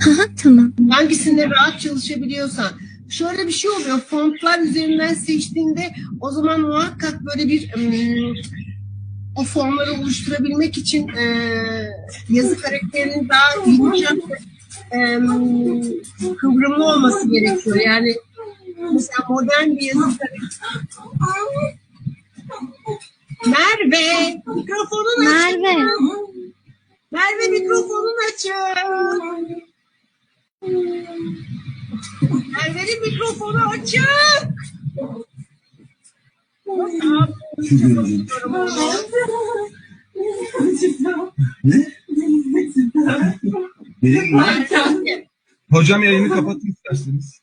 Haha tamam. Hangisinde rahat çalışabiliyorsan. Şöyle bir şey oluyor. Fontlar üzerinden seçtiğinde o zaman muhakkak böyle bir ım, o formları oluşturabilmek için e, yazı karakterinin daha yumuşak ım, kıvrımlı olması gerekiyor. Yani mesela modern bir yazı karakteri. Merve, mikrofonun açık. Merve. Merve mikrofonun açık. Merve'nin mikrofonu açık. Ne? Benim mi? Hocam yayını kapatın isterseniz.